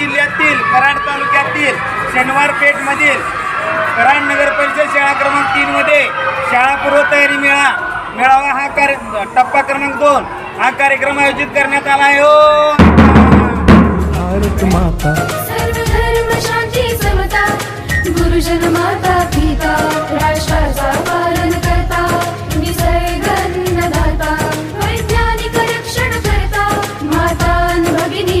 जिल्ह्यातील कराड तालुक्यातील शनिवार पेठमधील कराड नगर परिषद शाळा क्रमांक तीन मध्ये शाळा पूर्व तयारी मेळा मेळावा हा कार्य टप्पा क्रमांक दोन हा कार्यक्रम आयोजित करण्यात आला आहे. हो! भारत माता. सर्व धर्म शांती समता. गुरुजन माता पिता राष्ट्राचा पालन करता. निसर्ग अन्नदाता वैज्ञानिक रक्षण करता. माता भगिनी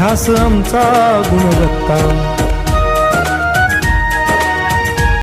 ध्यास आमचा गुणवत्ता.